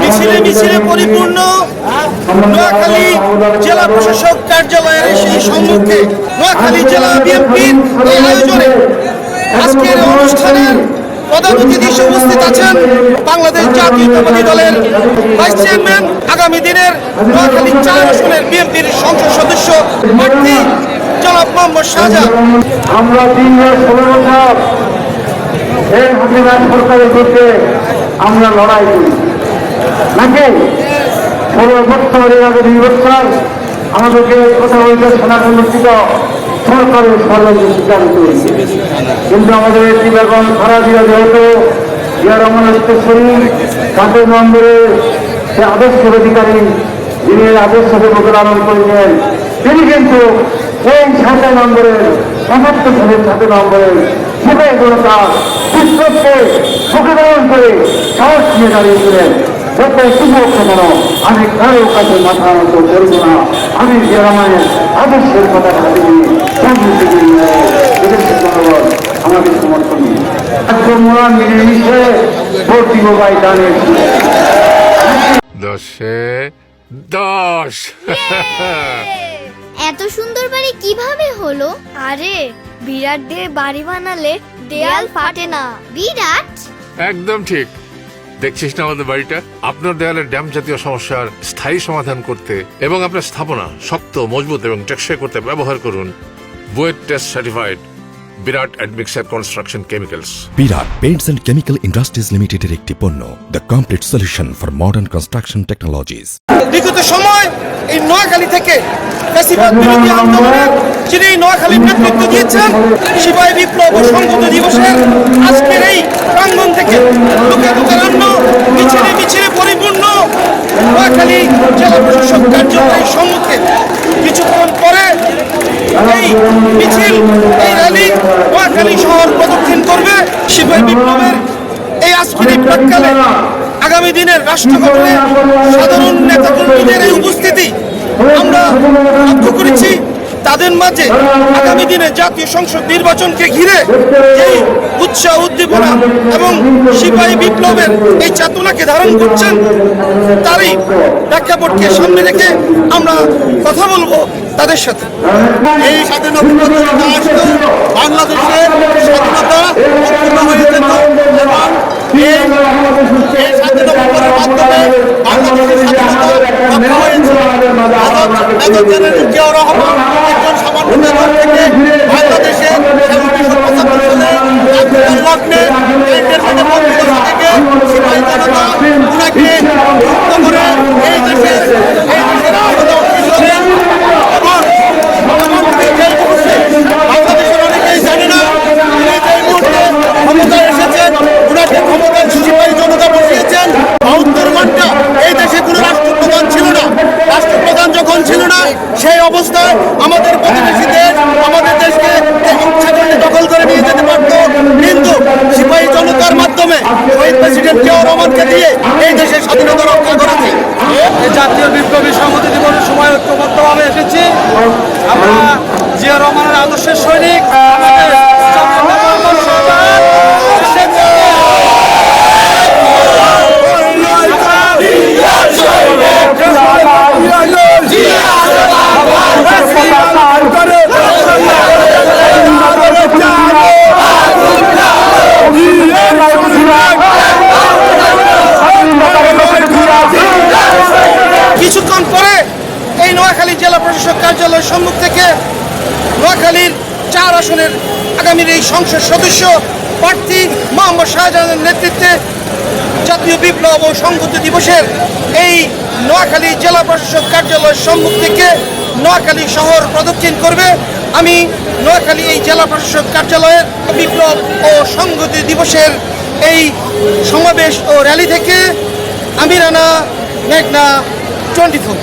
মিছিলে মিছিলে পরিপূর্ণ। নোয়াখালী জেলা প্রশাসক কার্যালয়ের সেই সম্মুখে নোয়াখালী জেলা বিএনপির এই আয়োজনে আজকের অনুষ্ঠানের প্রধান অতিথি উপস্থিত আছেন বাংলাদেশ জাতীয়তাবাদী দলের ভাইস চেয়ারম্যান, আগামী দিনের নোয়াখালী চার আসনের বিএনপির সংসদ সদস্য প্রার্থী জনাব মোহাম্মদ শাহজাহান। আমরা তিন বছর এই সরকারের বিরুদ্ধে আমরা লড়াই করি। নাকি? ষোলো বছর এর আগে আমাদেরকে কথা বলতে শোনা অনুষ্ঠিত সরকারের স্বীকার করেছে কিন্তু আমাদের একটি বেগম খারাপ দিয়া যেহেতু জিয়া রহমান উত্তরসরী তাদের নম্বরে সে আদর্শের অধিকারী, যিনি আদর্শকে প্রকলন করেছেন, তিনি কিন্তু এই সাথে নম্বরের সমস্ত সালের সাথে নম্বরের সবাই জনতা বিশ্বকে প্রকলন করে সাহস নিয়ে দাঁড়িয়েছিলেন। যত সুযোগ কেন আমি কারও কাছে মাথা নত করব না। আমি আদর্শের কথা আমাকে সমর্থন দানের দশে দশ। এত সুন্দর বাড়ি কীভাবে হলো? আরে বিরাট দিয়ে বাড়ি বানালে দেয়াল ফাটে না। বিরাট? একদম ঠিক। দেখছিস না আমাদের বাড়িটা? আপনার দেয়ালের ড্যাম জাতীয় সমস্যার স্থায়ী সমাধান করতে এবং আপনার স্থাপনা শক্ত, মজবুত এবং টেকসই করতে ব্যবহার করুন BUET test certified. Birat admixer construction chemicals. Birat paints and chemical industries লিমিটেডের একটি পণ্য the complete solution for modern construction technologies. বিগত সময় এই নোয়াখালী থেকে ফ্যাসিবাদ বিরোধী আন্দোলনের যিনি এই নোয়াখালীর নেতৃত্ব দিয়েছেন সিপাহী বিপ্লব ও সংহত দিবসের আজকের এই প্রাঙ্গণ থেকে লোকে লোকারণ্য মিছিলে মিছিলে পরিপূর্ণ নোয়াখালী জেলা প্রশাসক কার্যালয়ের সম্মুখে কিছুক্ষণ পরে এই মিছিল এই র্যালি সিপাহী বিপ্লবের এই এই প্রাককালে আগামী দিনের রাষ্ট্র গঠনে সাধারণ নেতা কর্মীদের এই উপস্থিতি আমরা লক্ষ্য করেছি। তাদের মাঝে আগামী দিনে জাতীয় সংসদ নির্বাচনকে ঘিরে এই উৎসাহ, উদ্দীপনা এবং সিপাহী বিপ্লবের এই চেতনাকে ধারণ করছেন, তারই প্রেক্ষাপটকে সামনে রেখে আমরা কথা বলব। তাদের সাথে। এই স্বাধীনতা বাংলাদেশের স্বাধীনতা এবং এই বাংলাদেশের রহমান মেজর থেকে বাংলাদেশের উনিশশো পঁচাত্তর সালে আন্দোলন লগ্নে এই দেশের মন্ত্রী থেকে সিপাহী জনতা উনাকে মুক্ত করে এই দেশের এই দেশের আলাদা অফিসে এবং বাংলাদেশের অনেকেই জানে না উনি যেই মুহূর্তে ক্ষমতায় এসেছেন উনাকে ক্ষমতায় সিপাহী জনতা বসিয়েছেন বাহাত্তর ঘণ্টা এই দেশে কোনো রাষ্ট্রপ্রধান ছিল না রাষ্ট্রপ্রধান যখন ছিল না সেই অবস্থায় আমাদের প্রতিবেশী দেশ আমাদের দেশকে ইচ্ছা দখল করে নিয়ে যেতে পারত। কিন্তু সিপাহী জনতার মাধ্যমে শহীদ প্রেসিডেন্ট জিয়াউর রহমানকে দিয়ে এই দেশের স্বাধীনতা রক্ষা করেছে। জাতীয় বিপ্লবী সংহতি দিবসের সময় ঐক্যবদ্ধভাবে এসেছি আমরা জিয়া রহমানের আদর্শের সৈনিক আমাদের জাতীয় নেতা মোহাম্মদ শাহজাহান এসেছে। কিছুক্ষণ পরে এই নোয়াখালী জেলা প্রশাসক কার্যালয়ের সম্মুখ থেকে নোয়াখালীর চার আসনের আগামীর এই সংসদ সদস্য প্রার্থী মোহাম্মদ শাহজাহানের নেতৃত্বে জাতীয় বিপ্লব ও সংহতি দিবসের এই নোয়াখালী জেলা প্রশাসক কার্যালয়ের সম্মুখ থেকে নোয়াখালী শহর প্রদক্ষিণ করবে। আমি নোয়াখালী এই জেলা প্রশাসক কার্যালয়ের বিপ্লব ও সংহতি দিবসের এই সমাবেশ ও র্যালি থেকে আমিরানা মেঘনা, টোয়েন্টি ফোর।